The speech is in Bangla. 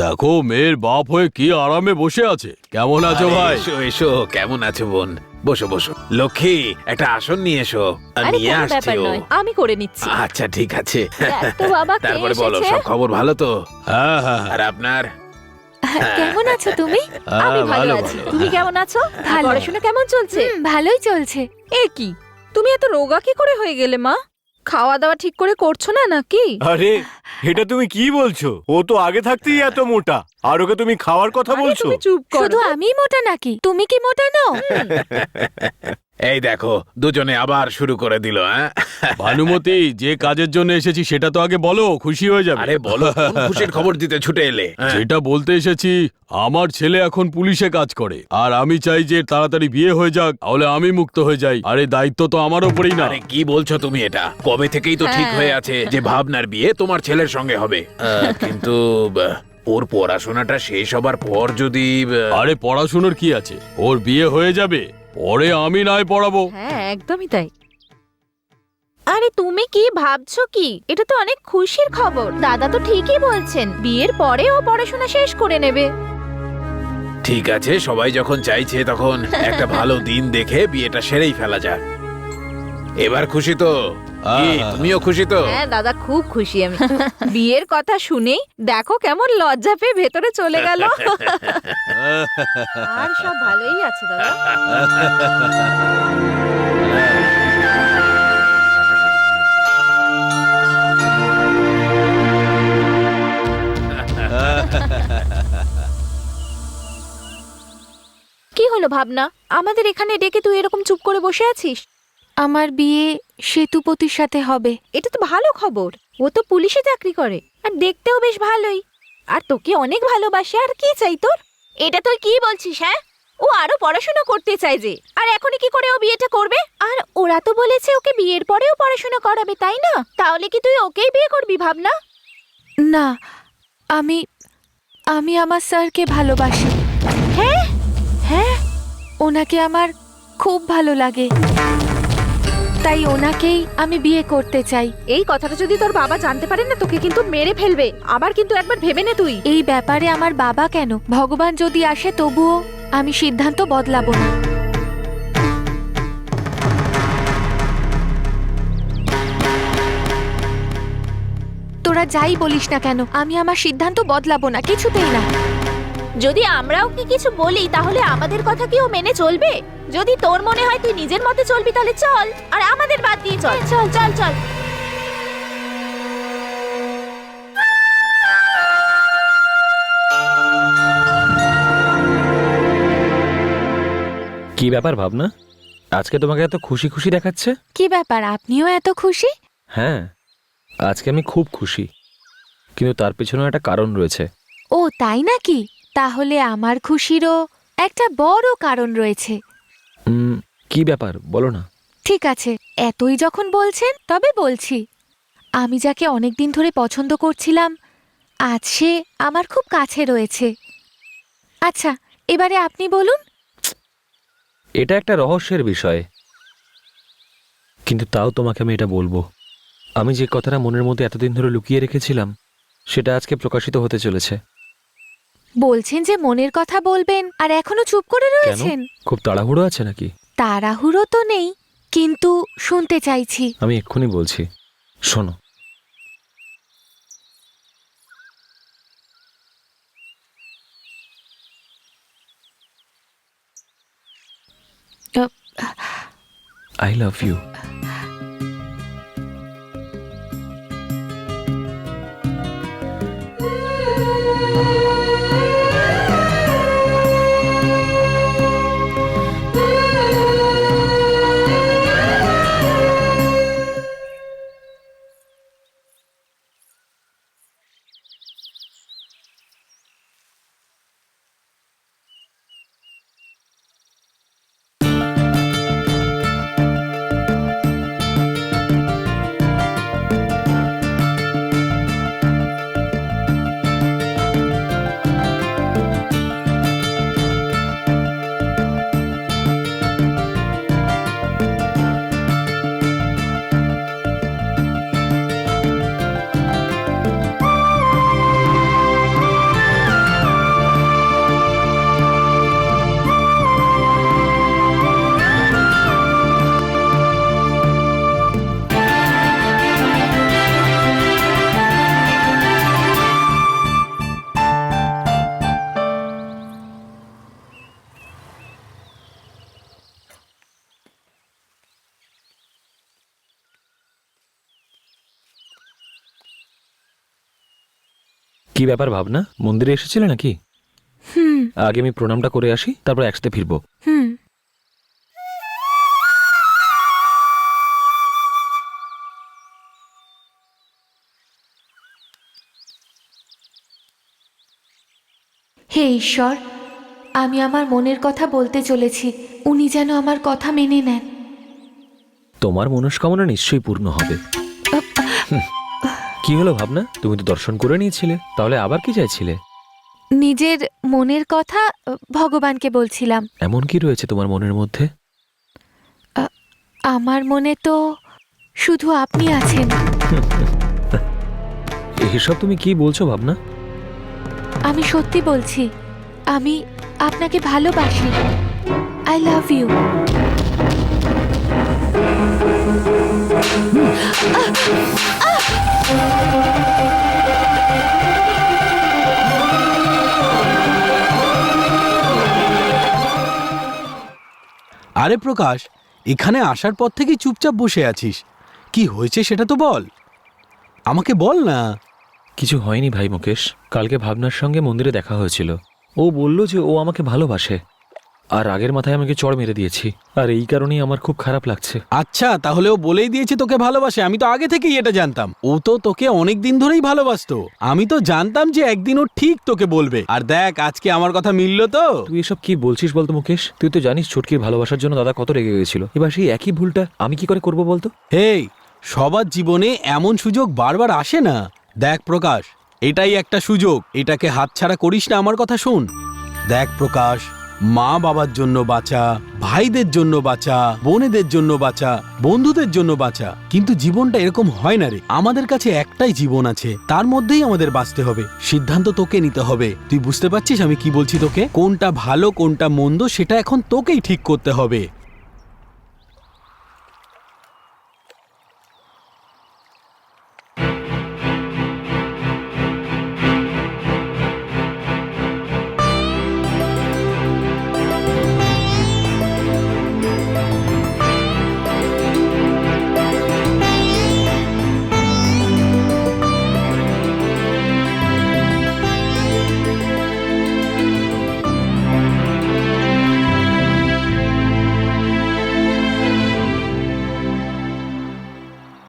দেখো মেয়ের বাপ হয়ে কি আরামে বসে আছে। কেমন আছো ভাই? এসো এসো কেমন আছো বোন? বসো বসো। লক্ষ্মী একটা আসন নিয়ে এসো। আরে নিয়ে কোনো আসছি ব্যাপার ও। নয় আমি করে নিচ্ছি। আচ্ছা ঠিক আছে। দেখ তো বাবা কে তারপরে বলো এসেছে? সব খবর ভালো তো? হ্যাঁ হ্যাঁ আর আপনার? কেমন আছো তুমি? আমি হ্যাঁ, ভালো আছি। ভালো। তুমি কেমন আছো? ভালো। পড়াশোনা কেমন চলছে? হুম, ভালোই চলছে। এ কি? তুমি এত রোগা কি করে হয়ে গেলে মা? খাওয়া দাওয়া ঠিক করে করছ না নাকি? আরে এটা তুমি কি বলছো? ও তো আগে থাকতেই এত মোটা। আর ওকে তুমি খাওয়ার কথা বলছো? চুপ করো। শুধু আমিই মোটা নাকি? তুমি কি মোটা নও? এই দেখো দুজনে আবার শুরু করে দিল হ্যাঁ? ভানুমতি যে কাজের জন্য এসেছি সেটা তো আগে বলো খুশি হয়ে যাবে। আরে বলো কোন খুশির খবর দিতে ছুটে এলে? হ্যাঁ। যেটা বলতে এসেছি আমার ছেলে এখন পুলিশে কাজ করে। আর আমি চাই যে তাড়াতাড়ি বিয়ে হয়ে যাক তাহলে আমি মুক্ত হয়ে যাই। আরে দায়িত্ব তো আমার ওপরেই না। আরে কি বলছো তুমি এটা? কবে থেকেই তো ঠিক হ্যাঁ। হয়ে আছে যে ভাবনার বিয়ে তোমার ছেলের সঙ্গে হবে। আহ, কিন্তু ওর পড়াশোনাটা শেষ হবার পর যদি আরে পড়াশোনার কি আছে? ওর বিয়ে হয়ে যাবে পরে আমি নয় পড়াবো। হ্যাঁ একদমই তাই। আরে তুমি কি ভাবছ কি? এটা তো অনেক খুশির খবর। দাদা তো ঠিকই বলছেন বিয়ের পরে ও পড়াশোনা শেষ করে নেবে। ঠিক আছে সবাই যখন চাইছে তখন একটা ভালো দিন দেখে বিয়েটা সেরেই ফেলা যাক। এবার খুশি তো? কি। তুমিও খুশি তো? হ্যাঁ দাদা খুব খুশি আমি। বিয়ের কথা শুনেই দেখো কেমন লজ্জা পেয়ে ভেতরে চলে গেল। আর সব ভালোই আছে দাদা। কি হলো ভাবনা? আমাদের এখানে ডেকে তুই এরকম চুপ করে বসে আছিস? আমার বিয়ে সেতুপতির সাথে হবে। এটা তো ভালো খবর। ও তো পুলিশে চাকরি করে। আর দেখতেও বেশ ভালোই। আর তোকে অনেক ভালোবাসে। আর কি চাই তোর? এটা তুই কি বলছিস হ্যাঁ? ও আরও পড়াশোনা করতে চাই যে। আর এখনই কি করে ও বিয়েটা করবে? আর ওরা তো বলেছে ওকে বিয়ের পরেও পড়াশোনা করাবে তাই না? তাহলে কি তুই ওকেই বিয়ে করবি ভাবনা? না আমি আমি আমার স্যারকে ভালোবাসি। হ্যাঁ? হ্যাঁ ওনাকে আমার খুব ভালো লাগে। তাই ওনাকেই আমি বিয়ে করতে চাই। এই কথাটা যদি তোর বাবা জানতে পারে না তোকে কিন্তু মেরে ফেলবে। আবার কিন্তু একবার ভেবে নে তুই। এই ব্যাপারে আমার বাবা কেন? ভগবান যদি আসে তবুও আমি সিদ্ধান্ত বদলাবো না। তোরা যাই বলিস না কেন আমি আমার সিদ্ধান্ত বদলাবো না কিছুতেই না। যদি আমরাও কি কিছু বলি তাহলে আমাদের কথা কি ও মেনে চলবে? যদি তোর মনে হয় তুই নিজের মতে চলবি তাহলে চল। আর আমাদের বাদ দিয়ে চল। চল চল চল। কি ব্যাপার ভাবনা? আজকে তোমাকে এত খুশি খুশি দেখাচ্ছে? কি ব্যাপার আপনিও এত খুশি? হ্যাঁ আজকে আমি খুব খুশি। কিন্তু তার পেছনেও একটা কারণ রয়েছে। ও তাই নাকি? তাহলে আমার খুশিরও একটা বড় কারণ রয়েছে। কি ব্যাপার? বলো না। ঠিক আছে এতই যখন বলছেন তবে বলছি। আমি যাকে অনেক দিন ধরে পছন্দ করছিলাম আজ সে আমার খুব কাছে রয়েছে। আচ্ছা এবারে আপনি বলুন। এটা একটা রহস্যের বিষয়। কিন্তু তাও তোমাকে আমি এটা বলব। আমি যে কথাটা মনের মধ্যে এতদিন ধরে লুকিয়ে রেখেছিলাম সেটা আজকে প্রকাশিত হতে চলেছে। বলছেন যে মনের কথা বলবেন আর এখনও চুপ করে রয়েছেন। খুব তাড়াহুড়ো আছে নাকি? তাড়াহুড়ো তো নেই কিন্তু শুনতে চাইছি। আমি এক্ষুনি বলছি। শোনো। আই লাভ ইউ কি ব্যাপার ভাবনা? মন্দিরে এসেছিলে নাকি? হুম। আগে আমি প্রণামটা করে আসি তারপর একসাথে ফিরবো। হুম। হে ঈশ্বর আমি আমার মনের কথা বলতে চলেছি। উনি যেন আমার কথা মেনে নেন। তোমার মনস্কামনা নিশ্চয়ই পূর্ণ হবে। হুম। কি হলো ভাবনা? তুমি তো দর্শন করে নিয়েছিলে তাহলে আবার কি চাইছিলে? নিজের মনের কথা ভগবানকে বলছিলাম। এমন কি রয়েছে তোমার মনের মধ্যে? আমার মনে তো শুধু আপনি আছেন। এসব তুমি কি বলছো ভাবনা? আমি সত্যি বলছি আমি আপনাকে ভালোবাসি। আই লাভ ইউ আরে প্রকাশ, এখানে আসার পর থেকেই চুপচাপ বসে আছিস। কি হয়েছে সেটা তো বল। আমাকে বল না। কিছু হয়নি ভাই মুকেশ। কালকে ভাবনার সঙ্গে মন্দিরে দেখা হয়েছিল। ও বলল যে ও আমাকে ভালোবাসে। আর আগের মাথায় আমাকে চড় মেরে দিয়েছি। আর এই কারণেই আমার খুব খারাপ লাগছে। আচ্ছা তাহলে ও বলেই দিয়েছে তোকে ভালোবাসে। আমি তো আগে থেকেই এটা জানতাম। ও তো তোকে অনেক দিন ধরেই ভালোবাসতো। আমি তো জানতাম যে একদিন ও ঠিক তোকে বলবে। আর দেখ আজকে আমার কথা মিললো তো। তুই এসব কি বলছিস বলতো মুকেশ? তুই তো জানিস ছুটকির ভালোবাসার জন্য দাদা কত রেগে গেছিল। এবার সেই একই ভুলটা আমি কি করে করব বলতো? হেই সবার জীবনে এমন সুযোগ বারবার আসে না। দেখ প্রকাশ এটাই একটা সুযোগ। এটাকে হাতছাড়া করিস না আমার কথা শোন। দেখ প্রকাশ মা বাবার জন্য বাঁচা, ভাইদের জন্য বাঁচা, বোনেদের জন্য বাঁচা, বন্ধুদের জন্য বাঁচা। কিন্তু জীবনটা এরকম হয় না রে। আমাদের কাছে একটাই জীবন আছে। তার মধ্যেই আমাদের বাঁচতে হবে। সিদ্ধান্ত তোকে নিতে হবে। তুই বুঝতে পারছিস আমি কি বলছি তোকে? কোনটা ভালো, কোনটা মন্দ, সেটা এখন তোকেই ঠিক করতে হবে।